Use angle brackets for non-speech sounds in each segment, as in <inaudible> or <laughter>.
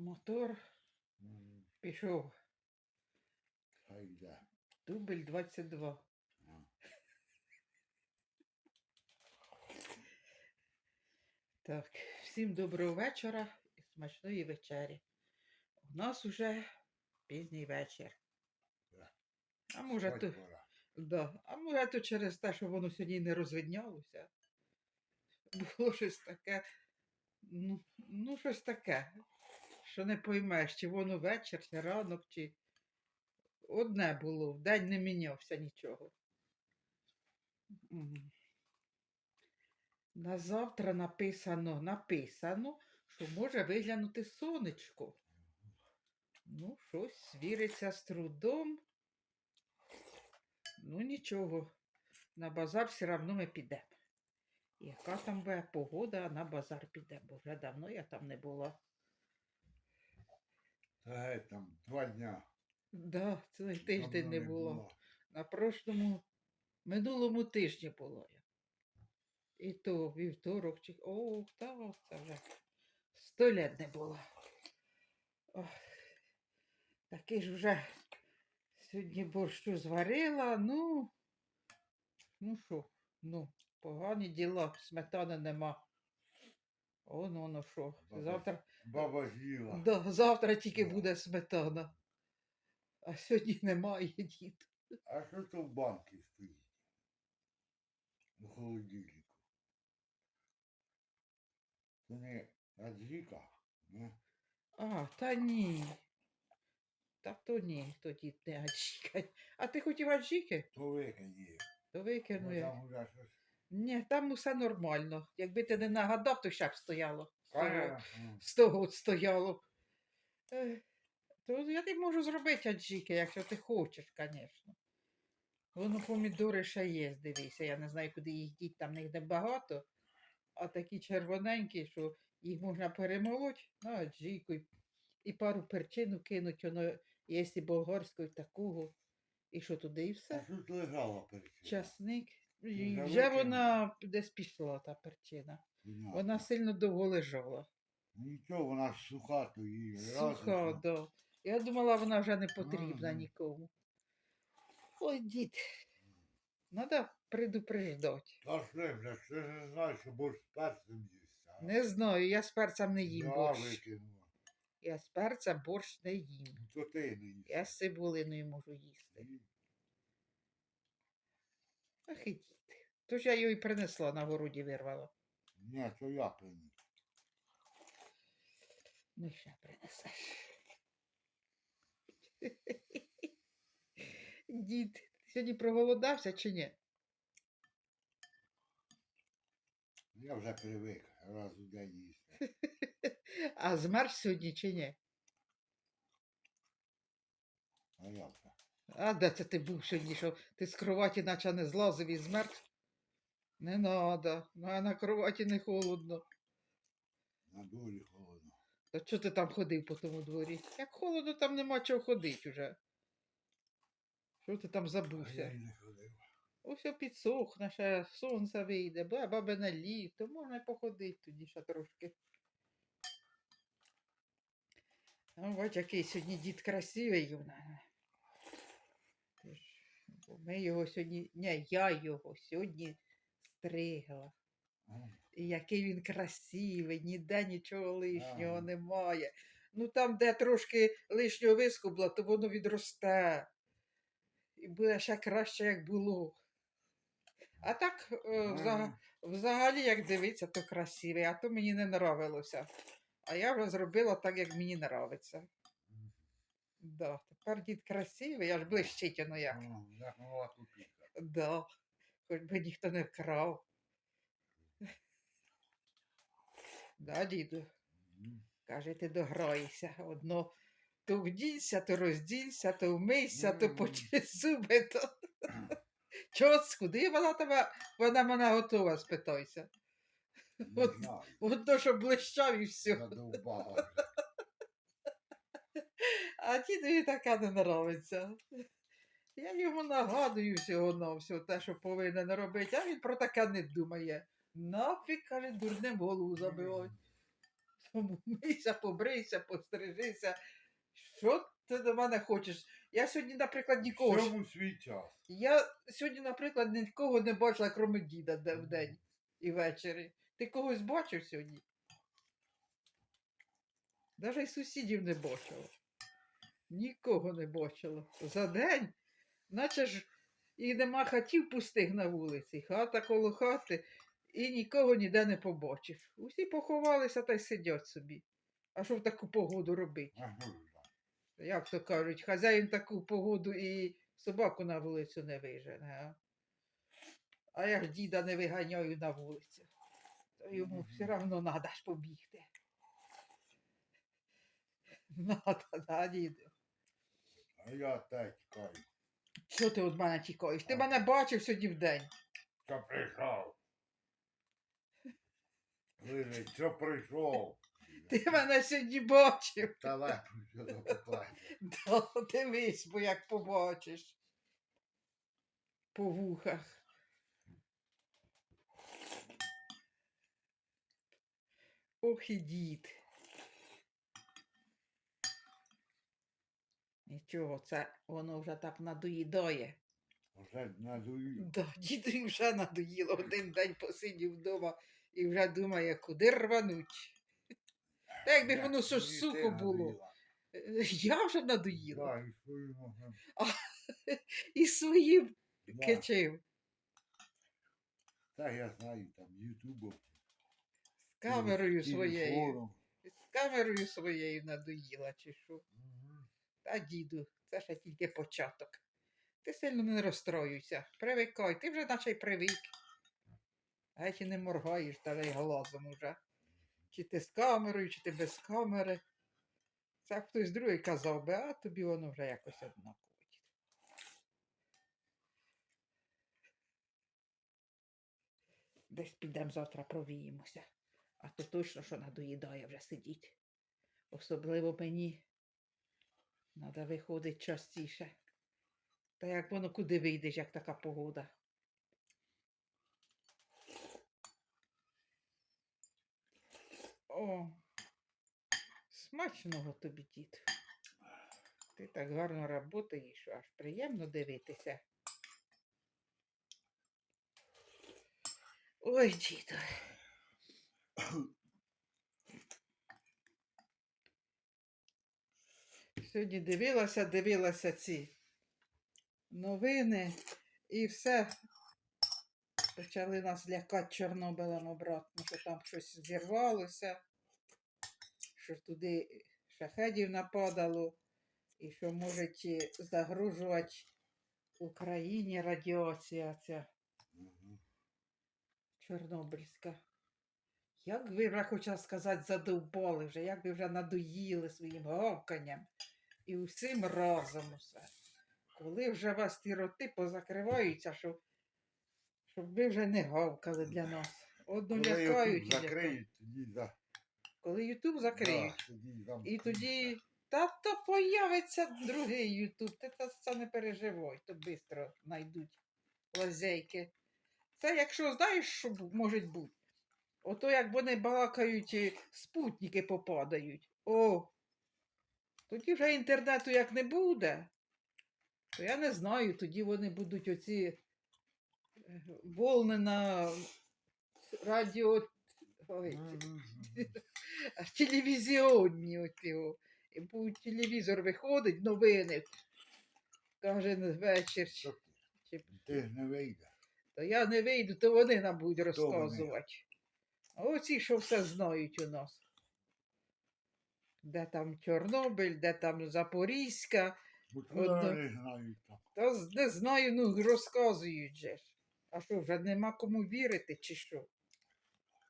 Мотор М, пішов. Хай йде. Дубль 22. А. Так, всім доброго вечора і смачної вечері. У нас уже пізній вечір. Так. А може, Спать то, пора. да, а може, то через те, що воно сьогодні не розвиднялося. Було щось таке, ну, ну щось таке, що не поймеш, чи воно вечір, чи ранок, чи одне було, вдень не мінявся нічого. На завтра написано, написано, що може виглянути сонечко. Ну, щось віриться з трудом. Ну, нічого. На базар все одно ми підемо. Яка там буде погода, на базар підемо, бо вже давно я там не була. Та там два дня. Да, цілий тиждень давно не було. На прошлому, минулому тижні було я. І то вівторок чи. О, та це вже сто літ не було. Ох, такий ж вже сьогодні борщу зварила, ну. Ну що, ну, погані діла, сметани нема. Он воно що. Баба. Завтра, Баба з'їла. да, завтра тільки Да. буде сметана. А сьогодні немає дід. А що то в банки стоїть? У холодильнику. Це не аджіка, не? А, та ні. Та то ні, то дід не аджіка. А ти хотів аджіки? То викині. То викину Ну, я. Ні, там усе нормально. Якби ти не нагадав, то ще б стояло. Конечно. Сто год стояло. Е, То я не можу зробити аджіки, якщо ти хочеш, звісно. Воно помідори ще є, дивися. Я не знаю, куди їх діть, там них небагато. А такі червоненькі, що їх можна перемолоть на аджіку і, і пару перчину кинуть, воно є і болгарської такого. І що туди, і все. що тут лежала перед Часник. І вже вона десь пішла, та перчина. Вона сильно довго лежала. Нічого, вона ж суха, то її Суха, все. да. Я думала, вона вже не потрібна Ага. нікому. Ой, дід. Надо предупреждати. Та що, бля, що ж не знаю, що борщ з перцем їсться. а? Не знаю, я з перцем не їм Я борщ. викинула. Я з перцем борщ не їм. Ну, То ти не їсть. Я з цибулиною можу їсти. Ні. Ах і дід. Тож я його і принесла на городі вирвала. Ні, то я приніс. Ну, ще принесеш. <laughs> Дід, ти сьогодні проголодався чи ні? Я вже привик раз у день їсти. <laughs> А змерз сьогодні чи ні? А я вже. А де це ти був сьогодні, що ти з кроваті наче не злазив і змерз? Не надо, на, на кроваті не холодно. На дворі холодно. Та чого ти там ходив по тому дворі? Як холодно, там нема чого ходити уже. Що ти там А я забувся? й не ходив. Ось підсохне, ще сонце вийде, бе, бабине літо, можна й походити тоді ще трошки. Ну, бач, який сьогодні дід красивий у. Бо Ми його сьогодні, не, я його сьогодні стригла. І який він красивий, ніде нічого лишнього Ага. немає. Ну там, де трошки лишнього вискубла, то воно відросте. І буде ще краще, як було. А так, е, Ага. взагалі, як дивиться, то красивий, а то мені не нравилося. А я вже зробила так, як мені нравиться. Да, тепер дід красивий, аж блищить воно як. О, Як нова купіка. Да, хоч би ніхто не вкрав. Да, діду. Каже, ти дограєшся. Одно то вдійся, то роздійся, то вмийся, то почи зуби, то. <coughs> Чоц, куди вона тебе, вона мене готова, спитайся. Не От- знаю. Одно, блищав і все. Задовбала вже. А дідові така не нравиться. Я йому нагадую всього на все, те, що повинен робити, а він про таке не думає. Нафіг, каже, дурним голову забивають. Тому мийся, побрийся, пострижися. Що ти до мене хочеш? Я сьогодні, наприклад, нікого. Всьому свій час. Я сьогодні, наприклад, нікого не бачила, крім діда де- вдень і ввечері. Ти когось бачив сьогодні? Навіть сусідів не бачила. Нікого не бачила. За день, наче ж і нема хатів пустих на вулиці, хата коло хати, і нікого ніде не побачиш. Усі поховалися та й сидять собі. А що в таку погоду робити? Як то кажуть, хазяїн таку погоду і собаку на вулицю не вижене. А, а я ж діда не виганяю на вулицю. То йому все одно треба ж побігти. Надо, да, діду. А я те тікаю. Що ти від мене тікаєш? Ти мене бачив сьогодні в день. Що прийшов? Лежить, що прийшов? Ти мене сьогодні бачив. Та лепо сюди. Да, дивись, бо як побачиш. По вухах. Ох і дід. Нічого, це воно вже так надоїдає. Вже надую. Да, <laughs> вже надоїло. Один день посидів вдома і вже думає, куди рвануть. Та якби ж воно що ж сухо було. Е, Я вже надоїла. Так, і свою можна. <laughs> І своїм Да. кичив. Та я знаю, там ютубом. З камерою своєю. телефоном. З камерою своєю надоїла, чи що. Мгм. Та, діду, це ще тільки початок. Ти сильно не розстроюйся. Привикай, ти вже наче й привик. Геть і не моргаєш та й глазом уже. Чи ти з камерою, чи ти без камери. Це хтось другий казав би, а тобі воно вже якось однаково. Десь підемо завтра провіємося. А то точно, що надоїдає вже сидіть. Особливо мені. Надо виходить частіше. Та як воно куди вийдеш, як така погода? О, смачного тобі, дід. Ти так гарно работаєш, аж приємно дивитися. Ой, діду. Сьогодні дивилася, дивилася ці новини і все. Почали нас лякати Чорнобилем обратно, що там щось зірвалося, що туди шахедів нападало, і що може загрожувати Україні радіація ця. Чорнобильська. Як ви вже хоча сказати, задовбали вже, як ви вже надоїли своїм гавканням і усім разом усе. Коли вже вас ті роти позакриваються, щоб, щоб ви вже не гавкали для нас. Одно Коли лякають. YouTube закриють, тоді за. Коли Ютуб закриють. Да, тоді там І тоді, та то появиться другий Ютуб, ти та це не переживай, то швидко знайдуть лазейки. Це якщо знаєш, що бу- може бути. Ото як вони балакають, і спутники попадають. О, тоді вже інтернету як не буде, то я не знаю, тоді вони будуть оці е, волни на радіо. Ой, <laughs> телевізіонні оті. о. І будуть телевізор виходить, новини. Кожен вечір. Чи, Ти ж не вийдеш. то я не вийду, то вони нам будуть розказувати. А оці, що все знають у нас. Де там Чорнобиль, де там Запорізька, Одно- не знають там. та з- не знаю, ну розказують же ж. А що, вже нема кому вірити, чи що?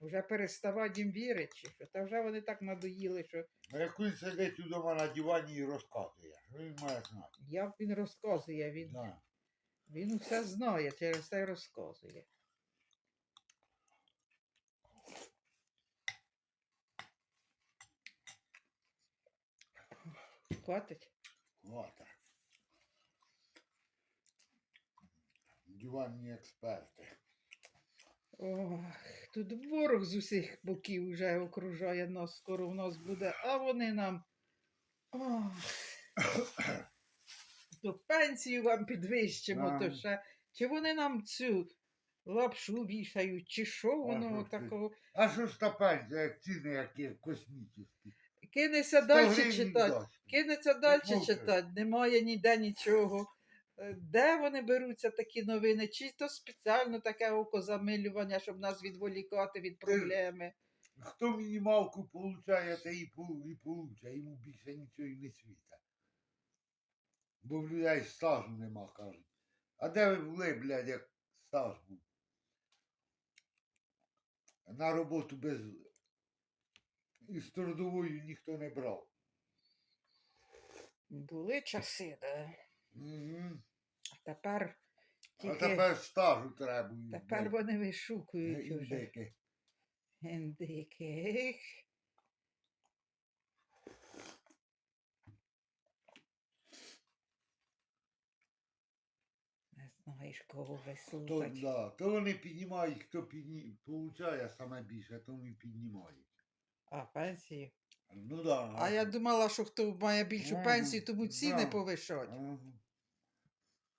Вже переставати їм вірити, чи що? Та вже вони так надоїли, що А як він сидить удома на дивані і розказує, що він має знати. як він розказує, він, Да. він усе знає, через це й розказує. Хватить? Хвата. Диванні експерти. Ох, тут ворог з усіх боків вже окружає нас, скоро в нас буде, а вони нам. Ох. То пенсію вам підвищимо, то ще. Чи вони нам цю лапшу вішають, чи що воно такого? А що ж та пенсія, як ціни, які космічні? Кинеться далі читати. Кинеться далі читати, немає ніде нічого. Е, Де вони беруться такі новини? Чи то спеціально таке окозамилювання, щоб нас відволікати від проблеми? Хто мінімалку получає, те і получає, йому більше нічого і не світа. Бо в людей стажу нема, кажуть. А де ви були, блядь, як стаж був? На роботу без із трудовою ніхто не брав. Були часи, да. Угу. А тепер А тепер стажу требують. тепер вони вишукують уже. індики. Не знаєш, кого То, вислухати. да, то вони піднімають, хто підні... получає саме більше, тому і піднімають. А, пенсії. Ну да. А я думала, що хто має більшу Ага, пенсію, тому ціни да. повишать. Ага.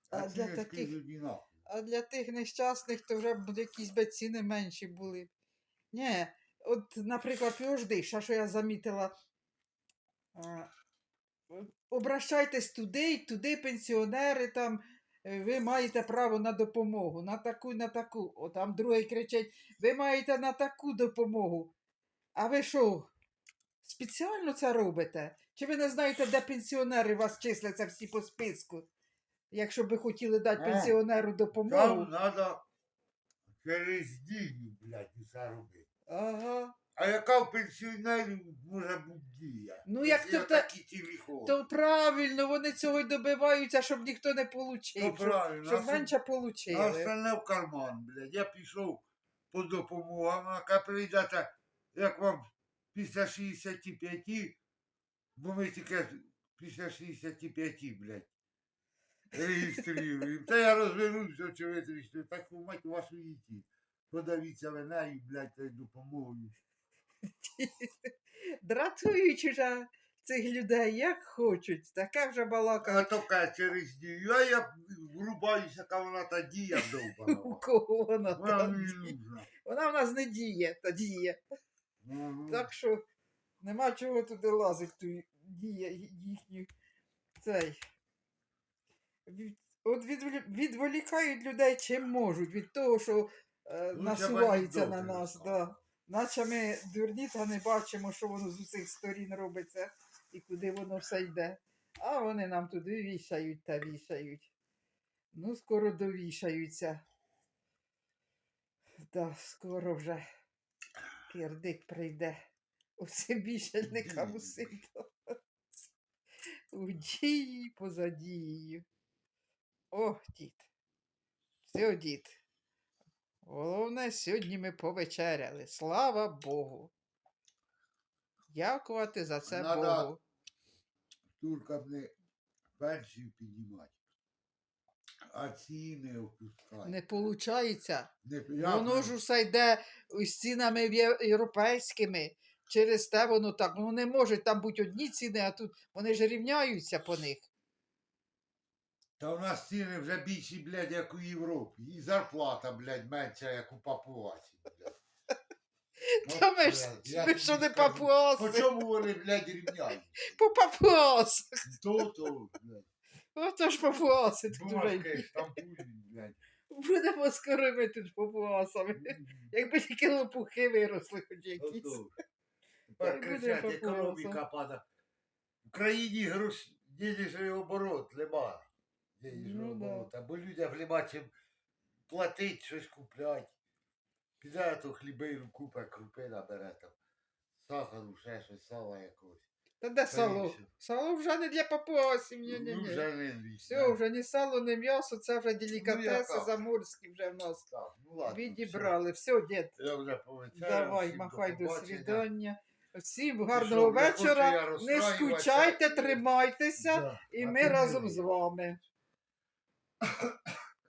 А А для ці таких- скажуть, нахуй. А для тих нещасних то вже б якісь би ціни менші були. б. Ні, от, наприклад, піожди, ще що я замітила. А, обращайтесь туди й туди, пенсіонери, там, е, ви маєте право на допомогу, на таку, на таку. О, там другий кричить, ви маєте на таку допомогу. А ви що, спеціально це робите? Чи ви не знаєте, де пенсіонери у вас числяться всі по списку? Якщо би хотіли дати А, пенсіонеру допомогу. Там треба через дію, блядь, усе робити. Ага. А яка в пенсіонерів може бути дія? Ну, як Якщо то та- такі телефони. То правильно, вони цього й добиваються, щоб ніхто не То получив. Щоб, правильно. щоб а що- менше А получили. остальне в карман, блядь. Я пішов по допомогу, а вона каже, прийдете, як вам після 65, бо ми тільки після 65, блядь, реєструємо. Та я розвернувся, чи витрішли, так мать вашу їті. Подавіться ви нею, блядь, допомогою. <laughs> Дратують уже цих людей, як хочуть. Таке вже балака. А то каже через дію, а я врубаюся, яка вона та дія <laughs> У кого вона Вона там мені діє? нужна. Вона в нас не діє, та діє. Мгм. Так що нема чого туди лазити, ту цей. От відволікають людей чим можуть від того, що е, насуваються на нас. Да. Наче ми дурні та не бачимо, що воно з усіх сторін робиться і куди воно все йде. А вони нам туди вішають та вішають. Ну, скоро довішаються. Да, скоро вже кирдик прийде. Усім вішальникам Дій. усім. то. У дії поза дією. О, дід. Все, дід. Головне, сьогодні ми повечеряли. Слава Богу. Дякувати за це Надо Богу. туркам не пенсію піднімати, а ціни опускати. Не виходить. Не, Воно ж усе йде з цінами європейськими. Через те воно так. Ну не можуть там бути одні ціни, а тут вони ж рівняються по них. Та у нас ціни вже більші, блядь, як у Європі. І зарплата, блядь, менша, як у Папуасі, блядь. <laughs> Та ми ж ми що не скажу. По чому вони, блядь, рівняють? <laughs> по папуасах. То, то, блядь. Ото ж папуаси тут Бумажки, вже. штампують, <laughs> блядь. Будемо скоро ми тут папуасами. Якби тільки лопухи виросли хоч якісь. Ото. <laughs> Тепер Та й буде кричать, економіка падає. В країні грош денежний оборот нема. Денежного Ну, да. оборота. Бо людям нема чим платить, щось куплять. Піде то хлібину купе, крупи набере там. Сахару, ще щось, сала якогось. Та де сало? Боюся. Сало вже не для папуасів, ні, ні, Ну, ні. вже не. Все, вже ні сало, ні м'ясо, це вже делікатеси яка? заморські вже в нас. Так, ну ладно. Відібрали. Все, дід, все. Я вже повечеряв. давай, всім махай до побачення. свідання. Всім гарного не хочу я вечора. Не розстраюватися. скучайте, тримайтеся, Да, і а ми ти разом з вами.